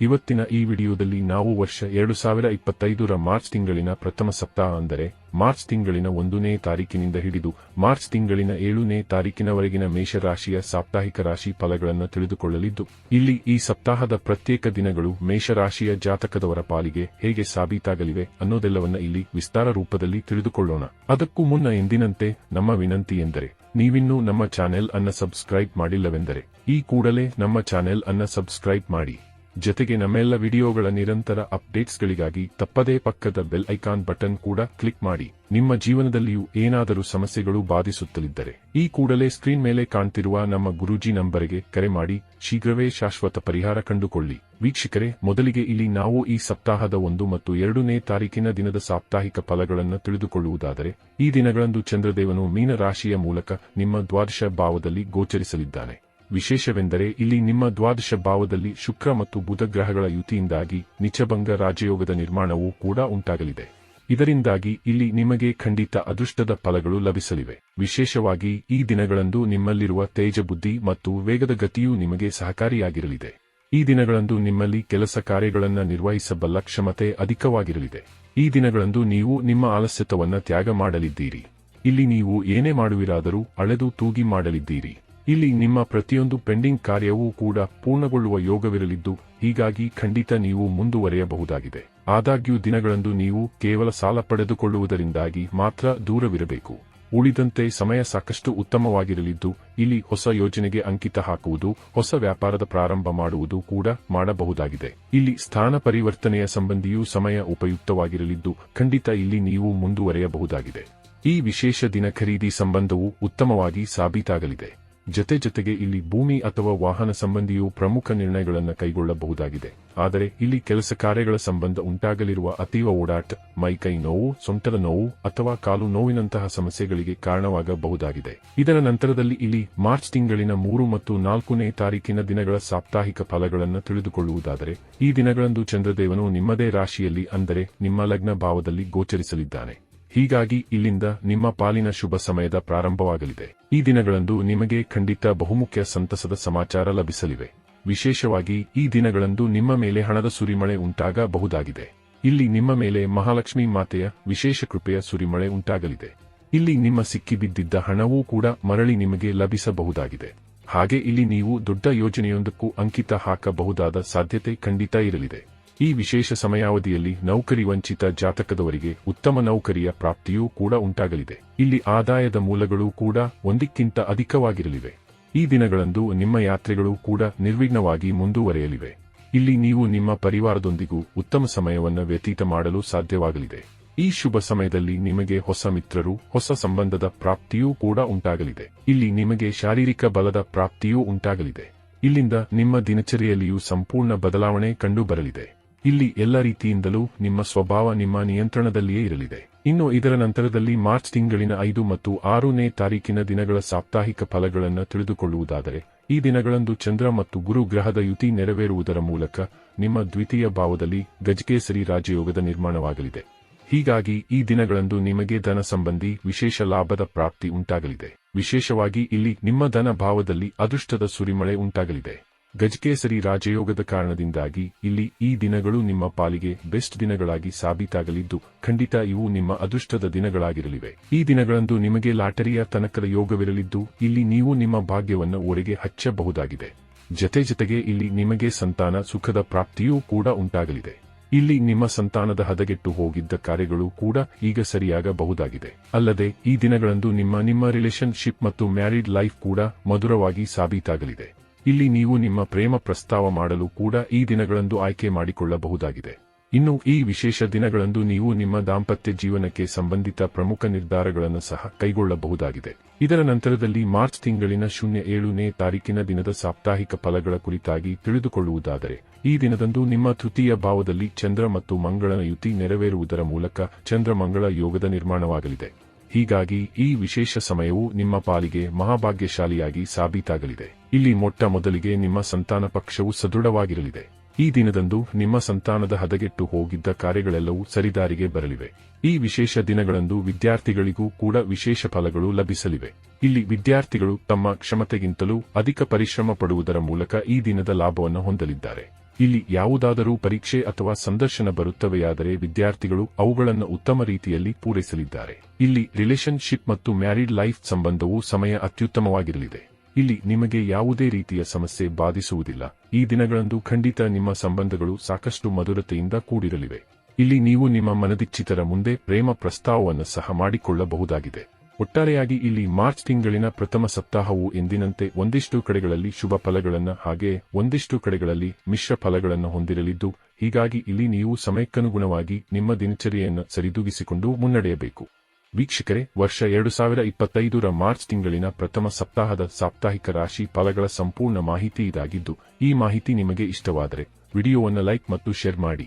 ಇವತ್ತಿನ ಈ ವಿಡಿಯೋದಲ್ಲಿ ನಾವು ವರ್ಷ ಎರಡು ಸಾವಿರ ಇಪ್ಪತ್ತೈದರ ಮಾರ್ಚ್ ತಿಂಗಳಿನ ಪ್ರಥಮ ಸಪ್ತಾಹ ಅಂದರೆ, ಮಾರ್ಚ್ ತಿಂಗಳಿನ ಒಂದನೇ ತಾರೀಕಿನಿಂದ ಹಿಡಿದು, ಮಾರ್ಚ್ ತಿಂಗಳಿನ ಏಳನೇ ತಾರೀಕಿನವರೆಗಿನ ಮೇಷರಾಶಿಯ ಸಾಪ್ತಾಹಿಕ ರಾಶಿ ಫಲಗಳನ್ನು ತಿಳಿದುಕೊಳ್ಳಲಿದ್ದು, ಇಲ್ಲಿ ಈ ಸಪ್ತಾಹದ ಪ್ರತ್ಯೇಕ ದಿನಗಳು ಮೇಷರಾಶಿಯ ಜಾತಕದವರ ಪಾಲಿಗೆ ಹೇಗೆ ಸಾಬೀತಾಗಲಿವೆ ಅನ್ನೋದೆಲ್ಲವನ್ನ ಇಲ್ಲಿ ವಿಸ್ತಾರ ರೂಪದಲ್ಲಿ ತಿಳಿದುಕೊಳ್ಳೋಣ. ಅದಕ್ಕೂ ಮುನ್ನ ಎಂದಿನಂತೆ, ನಮ್ಮ ವಿನಂತಿ ಎಂದರೆ, ನೀವಿನ್ನೂ ನಮ್ಮ ಚಾನೆಲ್ ಅನ್ನ ಸಬ್ಸ್ಕ್ರೈಬ್ ಮಾಡಿಲ್ಲವೆಂದರೆ, ಈ ಕೂಡಲೇ ನಮ್ಮ ಚಾನೆಲ್ ಅನ್ನ ಸಬ್ಸ್ಕ್ರೈಬ್ ಮಾಡಿ. ಜೊತೆಗೆ ನಮ್ಮೆಲ್ಲ ವಿಡಿಯೋಗಳ ನಿರಂತರ ಅಪ್ಡೇಟ್ಸ್ಗಳಿಗಾಗಿ ತಪ್ಪದೇ ಪಕ್ಕದ ಬೆಲ್ ಐಕಾನ್ ಬಟನ್ ಕೂಡ ಕ್ಲಿಕ್ ಮಾಡಿ. ನಿಮ್ಮ ಜೀವನದಲ್ಲಿಯೂ ಏನಾದರೂ ಸಮಸ್ಯೆಗಳು ಬಾಧಿಸುತ್ತಲಿದ್ದರೆ ಈ ಕೂಡಲೇ ಸ್ಕ್ರೀನ್ ಮೇಲೆ ಕಾಣ್ತಿರುವ ನಮ್ಮ ಗುರೂಜಿ ನಂಬರಿಗೆ ಕರೆ ಮಾಡಿ. ಶೀಘ್ರವೇ ಶಾಶ್ವತ ಪರಿಹಾರ ಕಂಡುಕೊಳ್ಳಿ. ವೀಕ್ಷಕರೇ, ಮೊದಲಿಗೆ ಇಲ್ಲಿ ನಾವು ಈ ಸಪ್ತಾಹದ ಒಂದು ಮತ್ತು ಎರಡನೇ ತಾರೀಕಿನ ದಿನದ ಸಾಪ್ತಾಹಿಕ ಫಲಗಳನ್ನು ತಿಳಿದುಕೊಳ್ಳುವುದಾದರೆ, ಈ ದಿನಗಳಂದು ಚಂದ್ರದೇವನು ಮೀನರಾಶಿಯ ಮೂಲಕ ನಿಮ್ಮ ದ್ವಾದಶ ಭಾವದಲ್ಲಿ ಗೋಚರಿಸಲಿದ್ದಾನೆ. ವಿಶೇಷವೆಂದರೆ ಇಲ್ಲಿ ನಿಮ್ಮ ದ್ವಾದಶ ಭಾವದಲ್ಲಿ ಶುಕ್ರ ಮತ್ತು ಬುಧ ಗ್ರಹಗಳ ಯುತಿಯಿಂದಾಗಿ ನಿಚಭಂಗ ರಾಜಯೋಗದ ನಿರ್ಮಾಣವೂ ಕೂಡ ಉಂಟಾಗಲಿದೆ. ಇದರಿಂದಾಗಿ ಇಲ್ಲಿ ನಿಮಗೆ ಖಂಡಿತ ಅದೃಷ್ಟದ ಫಲಗಳು ಲಭಿಸಲಿವೆ. ವಿಶೇಷವಾಗಿ ಈ ದಿನಗಳಂದು ನಿಮ್ಮಲ್ಲಿರುವ ತೇಜ ಬುದ್ಧಿ ಮತ್ತು ವೇಗದ ಗತಿಯೂ ನಿಮಗೆ ಸಹಕಾರಿಯಾಗಿರಲಿದೆ. ಈ ದಿನಗಳಂದು ನಿಮ್ಮಲ್ಲಿ ಕೆಲಸ ಕಾರ್ಯಗಳನ್ನು ನಿರ್ವಹಿಸಬಲ್ಲ ಕ್ಷಮತೆ ಅಧಿಕವಾಗಿರಲಿದೆ. ಈ ದಿನಗಳಂದು ನೀವು ನಿಮ್ಮ ಆಲಸ್ಯತವನ್ನು ತ್ಯಾಗ ಮಾಡಲಿದ್ದೀರಿ. ಇಲ್ಲಿ ನೀವು ಏನೇ ಮಾಡುವಿರಾದರೂ ಅಳೆದು ತೂಗಿ ಮಾಡಲಿದ್ದೀರಿ. ಇಲ್ಲಿ ನಿಮ್ಮ ಪ್ರತಿಯೊಂದು ಪೆಂಡಿಂಗ್ ಕಾರ್ಯವೂ ಕೂಡ ಪೂರ್ಣಗೊಳ್ಳುವ ಯೋಗವಿರಲಿದ್ದು, ಹೀಗಾಗಿ ಖಂಡಿತ ನೀವು ಮುಂದುವರೆಯಬಹುದಾಗಿದೆ. ಆದಾಗ್ಯೂ ದಿನಗಳಂದು ನೀವು ಕೇವಲ ಸಾಲ ಪಡೆದುಕೊಳ್ಳುವುದರಿಂದಾಗಿ ಮಾತ್ರ ದೂರವಿರಬೇಕು. ಉಳಿದಂತೆ ಸಮಯ ಸಾಕಷ್ಟು ಉತ್ತಮವಾಗಿರಲಿದ್ದು, ಇಲ್ಲಿ ಹೊಸ ಯೋಜನೆಗೆ ಅಂಕಿತ ಹಾಕುವುದು, ಹೊಸ ವ್ಯಾಪಾರದ ಪ್ರಾರಂಭ ಮಾಡುವುದು ಕೂಡ ಮಾಡಬಹುದಾಗಿದೆ. ಇಲ್ಲಿ ಸ್ಥಾನ ಪರಿವರ್ತನೆಯ ಸಂಬಂಧಿಯೂ ಸಮಯ ಉಪಯುಕ್ತವಾಗಿರಲಿದ್ದು, ಖಂಡಿತ ಇಲ್ಲಿ ನೀವು ಮುಂದುವರೆಯಬಹುದಾಗಿದೆ. ಈ ವಿಶೇಷ ದಿನ ಖರೀದಿ ಸಂಬಂಧವು ಉತ್ತಮವಾಗಿ ಸಾಬೀತಾಗಲಿದೆ. ಜತೆ ಜತೆಗೆ ಇಲ್ಲಿ ಭೂಮಿ ಅಥವಾ ವಾಹನ ಸಂಬಂಧಿಯೂ ಪ್ರಮುಖ ನಿರ್ಣಯಗಳನ್ನು ಕೈಗೊಳ್ಳಬಹುದಾಗಿದೆ. ಆದರೆ ಇಲ್ಲಿ ಕೆಲಸ ಕಾರ್ಯಗಳ ಸಂಬಂಧ ಉಂಟಾಗಲಿರುವ ಅತೀವ ಓಡಾಟ, ಮೈಕೈ ನೋವು, ಸೊಂಟದ ನೋವು ಅಥವಾ ಕಾಲು ನೋವಿನಂತಹ ಸಮಸ್ಯೆಗಳಿಗೆ ಕಾರಣವಾಗಬಹುದಾಗಿದೆ. ಇದರ ನಂತರದಲ್ಲಿ ಇಲ್ಲಿ ಮಾರ್ಚ್ ತಿಂಗಳಿನ ಮೂರು ಮತ್ತು ನಾಲ್ಕನೇ ತಾರೀಕಿನ ದಿನಗಳ ಸಾಪ್ತಾಹಿಕ ಫಲಗಳನ್ನು ತಿಳಿದುಕೊಳ್ಳುವುದಾದರೆ, ಈ ದಿನಗಳಂದು ಚಂದ್ರದೇವನು ನಿಮ್ಮದೇ ರಾಶಿಯಲ್ಲಿ ಅಂದರೆ ನಿಮ್ಮ ಲಗ್ನ ಭಾವದಲ್ಲಿ ಗೋಚರಿಸಲಿದ್ದಾನೆ. ಹೀಗಾಗಿ ಇಲ್ಲಿಂದ ನಿಮ್ಮ ಪಾಲಿನ ಶುಭ ಸಮಯದ ಪ್ರಾರಂಭವಾಗಲಿದೆ. ಈ ದಿನಗಳಂದು ನಿಮಗೆ ಖಂಡಿತ ಬಹುಮುಖ್ಯ ಸಂತಸದ ಸಮಾಚಾರ ಲಭಿಸಲಿವೆ. ವಿಶೇಷವಾಗಿ ಈ ದಿನಗಳಂದು ನಿಮ್ಮ ಮೇಲೆ ಹಣದ ಸುರಿಮಳೆ ಉಂಟಾಗಬಹುದಾಗಿದೆ. ಇಲ್ಲಿ ನಿಮ್ಮ ಮೇಲೆ ಮಹಾಲಕ್ಷ್ಮಿ ಮಾತೆಯ ವಿಶೇಷ ಕೃಪೆಯ ಸುರಿಮಳೆ ಉಂಟಾಗಲಿದೆ. ಇಲ್ಲಿ ನಿಮ್ಮ ಸಿಕ್ಕಿಬಿದ್ದಿದ್ದ ಹಣವೂ ಕೂಡ ಮರಳಿ ನಿಮಗೆ ಲಭಿಸಬಹುದಾಗಿದೆ. ಹಾಗೆ ಇಲ್ಲಿ ನೀವು ದೊಡ್ಡ ಯೋಜನೆಯೊಂದಕ್ಕೂ ಅಂಕಿತ ಹಾಕಬಹುದಾದ ಸಾಧ್ಯತೆ ಖಂಡಿತ ಇರಲಿದೆ. ಈ ವಿಶೇಷ ಸಮಯಾವಧಿಯಲ್ಲಿ ನೌಕರಿ ವಂಚಿತ ಜಾತಕದವರಿಗೆ ಉತ್ತಮ ನೌಕರಿಯ ಪ್ರಾಪ್ತಿಯೂ ಕೂಡ ಉಂಟಾಗಲಿದೆ. ಇಲ್ಲಿ ಆದಾಯದ ಮೂಲಗಳು ಕೂಡ ಒಂದಕ್ಕಿಂತ ಅಧಿಕವಾಗಿರಲಿವೆ. ಈ ದಿನಗಳಂದು ನಿಮ್ಮ ಯಾತ್ರೆಗಳು ಕೂಡ ನಿರ್ವಿಘ್ನವಾಗಿ ಮುಂದುವರೆಯಲಿವೆ. ಇಲ್ಲಿ ನೀವು ನಿಮ್ಮ ಪರಿವಾರದೊಂದಿಗೂ ಉತ್ತಮ ಸಮಯವನ್ನು ವ್ಯತೀತ ಮಾಡಲು ಸಾಧ್ಯವಾಗಲಿದೆ. ಈ ಶುಭ ಸಮಯದಲ್ಲಿ ನಿಮಗೆ ಹೊಸ ಮಿತ್ರರು, ಹೊಸ ಸಂಬಂಧದ ಪ್ರಾಪ್ತಿಯೂ ಕೂಡ ಉಂಟಾಗಲಿದೆ. ಇಲ್ಲಿ ನಿಮಗೆ ಶಾರೀರಿಕ ಬಲದ ಪ್ರಾಪ್ತಿಯೂ ಉಂಟಾಗಲಿದೆ. ಇಲ್ಲಿಂದ ನಿಮ್ಮ ದಿನಚರಿಯಲ್ಲಿಯೂ ಸಂಪೂರ್ಣ ಬದಲಾವಣೆ ಕಂಡುಬರಲಿದೆ. ಇಲ್ಲಿ ಎಲ್ಲ ರೀತಿಯಿಂದಲೂ ನಿಮ್ಮ ಸ್ವಭಾವ ನಿಮ್ಮ ನಿಯಂತ್ರಣದಲ್ಲಿಯೇ ಇರಲಿದೆ. ಇನ್ನು ಇದರ ನಂತರದಲ್ಲಿ ಮಾರ್ಚ್ ತಿಂಗಳಿನ ಐದು ಮತ್ತು ಆರುನೇ ತಾರೀಕಿನ ದಿನಗಳ ಸಾಪ್ತಾಹಿಕ ಫಲಗಳನ್ನು ತಿಳಿದುಕೊಳ್ಳುವುದಾದರೆ, ಈ ದಿನಗಳಂದು ಚಂದ್ರ ಮತ್ತು ಗುರು ಗ್ರಹದ ಯುತಿ ನೆರವೇರುವುದರ ಮೂಲಕ ನಿಮ್ಮ ದ್ವಿತೀಯ ಭಾವದಲ್ಲಿ ಗಜಕೇಸರಿ ರಾಜಯೋಗದ ನಿರ್ಮಾಣವಾಗಲಿದೆ. ಹೀಗಾಗಿ ಈ ದಿನಗಳಂದು ನಿಮಗೆ ಧನ ಸಂಬಂಧಿ ವಿಶೇಷ ಲಾಭದ ಪ್ರಾಪ್ತಿ ಉಂಟಾಗಲಿದೆ. ವಿಶೇಷವಾಗಿ ಇಲ್ಲಿ ನಿಮ್ಮ ಧನ ಭಾವದಲ್ಲಿ ಅದೃಷ್ಟದ ಸುರಿಮಳೆ ಉಂಟಾಗಲಿದೆ. ಗಜಕೇಸರಿ ರಾಜಯೋಗದ ಕಾರಣದಿಂದಾಗಿ ಇಲ್ಲಿ ಈ ದಿನಗಳು ನಿಮ್ಮ ಪಾಲಿಗೆ ಬೆಸ್ಟ್ ದಿನಗಳಾಗಿ ಸಾಬೀತಾಗಲಿದ್ದು, ಖಂಡಿತ ಇವು ನಿಮ್ಮ ಅದೃಷ್ಟದ ದಿನಗಳಾಗಿರಲಿವೆ. ಈ ದಿನಗಳಂದು ನಿಮಗೆ ಲಾಟರಿಯ ತನಕದ ಯೋಗವಿರಲಿದ್ದು, ಇಲ್ಲಿ ನೀವು ನಿಮ್ಮ ಭಾಗ್ಯವನ್ನು ಒರೆಗೆ ಹಚ್ಚಬಹುದಾಗಿದೆ. ಜತೆ ಜತೆಗೆ ಇಲ್ಲಿ ನಿಮಗೆ ಸಂತಾನ ಸುಖದ ಪ್ರಾಪ್ತಿಯೂ ಕೂಡ ಉಂಟಾಗಲಿದೆ. ಇಲ್ಲಿ ನಿಮ್ಮ ಸಂತಾನದ ಹದಗೆಟ್ಟು ಹೋಗಿದ್ದ ಕಾರ್ಯಗಳು ಕೂಡ ಈಗ ಸರಿಯಾಗಬಹುದಾಗಿದೆ. ಅಲ್ಲದೆ, ಈ ದಿನಗಳಂದು ನಿಮ್ಮ ನಿಮ್ಮ ರಿಲೇಶನ್ಶಿಪ್ ಮತ್ತು ಮ್ಯಾರಿಡ್ ಲೈಫ್ ಕೂಡ ಮಧುರವಾಗಿ ಸಾಬೀತಾಗಲಿದೆ. ಇಲ್ಲಿ ನೀವು ನಿಮ್ಮ ಪ್ರೇಮ ಪ್ರಸ್ತಾವ ಮಾಡಲು ಕೂಡ ಈ ದಿನಗಳಂದು ಆಯ್ಕೆ ಮಾಡಿಕೊಳ್ಳಬಹುದಾಗಿದೆ. ಇನ್ನು ಈ ವಿಶೇಷ ದಿನಗಳಂದು ನೀವು ನಿಮ್ಮ ದಾಂಪತ್ಯ ಜೀವನಕ್ಕೆ ಸಂಬಂಧಿತ ಪ್ರಮುಖ ನಿರ್ಧಾರಗಳನ್ನು ಸಹ ಕೈಗೊಳ್ಳಬಹುದಾಗಿದೆ. ಇದರ ನಂತರದಲ್ಲಿ ಮಾರ್ಚ್ ತಿಂಗಳಿನ ಶೂನ್ಯ ಏಳನೇ ತಾರೀಕಿನ ದಿನದ ಸಾಪ್ತಾಹಿಕ ಫಲಗಳ ಕುರಿತಾಗಿ ತಿಳಿದುಕೊಳ್ಳುವುದಾದರೆ, ಈ ದಿನದಂದು ನಿಮ್ಮ ತೃತೀಯ ಭಾವದಲ್ಲಿ ಚಂದ್ರ ಮತ್ತು ಮಂಗಳನ ಯುತಿ ನೆರವೇರುವುದರ ಮೂಲಕ ಚಂದ್ರಮಂಗಳ ಯೋಗದ ನಿರ್ಮಾಣವಾಗಲಿದೆ. ಹೀಗಾಗಿ ಈ ವಿಶೇಷ ಸಮಯವು ನಿಮ್ಮ ಪಾಲಿಗೆ ಮಹಾಭಾಗ್ಯಶಾಲಿಯಾಗಿ ಸಾಬೀತಾಗಲಿದೆ. ಇಲ್ಲಿ ಮೊಟ್ಟ ಮೊದಲಿಗೆ ನಿಮ್ಮ ಸಂತಾನ ಪಕ್ಷವು ಸದೃಢವಾಗಿರಲಿದೆ. ಈ ದಿನದಂದು ನಿಮ್ಮ ಸಂತಾನದ ಹದಗೆಟ್ಟು ಹೋಗಿದ್ದ ಕಾರ್ಯಗಳೆಲ್ಲವೂ ಸರಿದಾರಿಗೆ ಬರಲಿವೆ. ಈ ವಿಶೇಷ ದಿನಗಳಂದು ವಿದ್ಯಾರ್ಥಿಗಳಿಗೂ ಕೂಡ ವಿಶೇಷ ಫಲಗಳು ಲಭಿಸಲಿವೆ. ಇಲ್ಲಿ ವಿದ್ಯಾರ್ಥಿಗಳು ತಮ್ಮ ಕ್ಷಮತೆಗಿಂತಲೂ ಅಧಿಕ ಪರಿಶ್ರಮ ಪಡುವುದರ ಮೂಲಕ ಈ ದಿನದ ಲಾಭವನ್ನು ಹೊಂದಲಿದ್ದಾರೆ. ಇಲ್ಲಿ ಯಾವುದಾದರೂ ಪರೀಕ್ಷೆ ಅಥವಾ ಸಂದರ್ಶನ ಬರುತ್ತವೆಯಾದರೆ ವಿದ್ಯಾರ್ಥಿಗಳು ಅವುಗಳನ್ನು ಉತ್ತಮ ರೀತಿಯಲ್ಲಿ ಪೂರೈಸಲಿದ್ದಾರೆ. ಇಲ್ಲಿ ರಿಲೇಶನ್ಶಿಪ್ ಮತ್ತು ಮ್ಯಾರಿಡ್ ಲೈಫ್ ಸಂಬಂಧವು ಸಮಯ ಅತ್ಯುತ್ತಮವಾಗಿರಲಿದೆ. ಇಲ್ಲಿ ನಿಮಗೆ ಯಾವುದೇ ರೀತಿಯ ಸಮಸ್ಯೆ ಬಾಧಿಸುವುದಿಲ್ಲ. ಈ ದಿನಗಳಂದು ಖಂಡಿತ ನಿಮ್ಮ ಸಂಬಂಧಗಳು ಸಾಕಷ್ಟು ಮಧುರತೆಯಿಂದ ಕೂಡಿರಲಿವೆ. ಇಲ್ಲಿ ನೀವು ನಿಮ್ಮ ಮನದಿಚ್ಚಿತರ ಮುಂದೆ ಪ್ರೇಮ ಪ್ರಸ್ತಾವವನ್ನು ಸಹ ಮಾಡಿಕೊಳ್ಳಬಹುದಾಗಿದೆ. ಒಟ್ಟಾರೆಯಾಗಿ ಇಲ್ಲಿ ಮಾರ್ಚ್ ತಿಂಗಳಿನ ಪ್ರಥಮ ಸಪ್ತಾಹವು ಎಂದಿನಂತೆ ಒಂದಿಷ್ಟು ಕಡೆಗಳಲ್ಲಿ ಶುಭ ಫಲಗಳನ್ನು ಹಾಗೆ ಒಂದಿಷ್ಟು ಕಡೆಗಳಲ್ಲಿ ಮಿಶ್ರ ಫಲಗಳನ್ನು ಹೊಂದಿರಲಿದ್ದು, ಹೀಗಾಗಿ ಇಲ್ಲಿ ನೀವು ಸಮಯಕ್ಕನುಗುಣವಾಗಿ ನಿಮ್ಮ ದಿನಚರಿಯನ್ನು ಸರಿದೂಗಿಸಿಕೊಂಡು ಮುನ್ನಡೆಯಬೇಕು. ವೀಕ್ಷಕರೇ, ವರ್ಷ ಎರಡು ಸಾವಿರ ಇಪ್ಪತ್ತೈದರ ಮಾರ್ಚ್ ತಿಂಗಳಿನ ಪ್ರಥಮ ಸಪ್ತಾಹದ ಸಾಪ್ತಾಹಿಕ ರಾಶಿ ಫಲಗಳ ಸಂಪೂರ್ಣ ಮಾಹಿತಿ ಇದಾಗಿದ್ದು, ಈ ಮಾಹಿತಿ ನಿಮಗೆ ಇಷ್ಟವಾದರೆ ವಿಡಿಯೋವನ್ನು ಲೈಕ್ ಮತ್ತು ಶೇರ್ ಮಾಡಿ.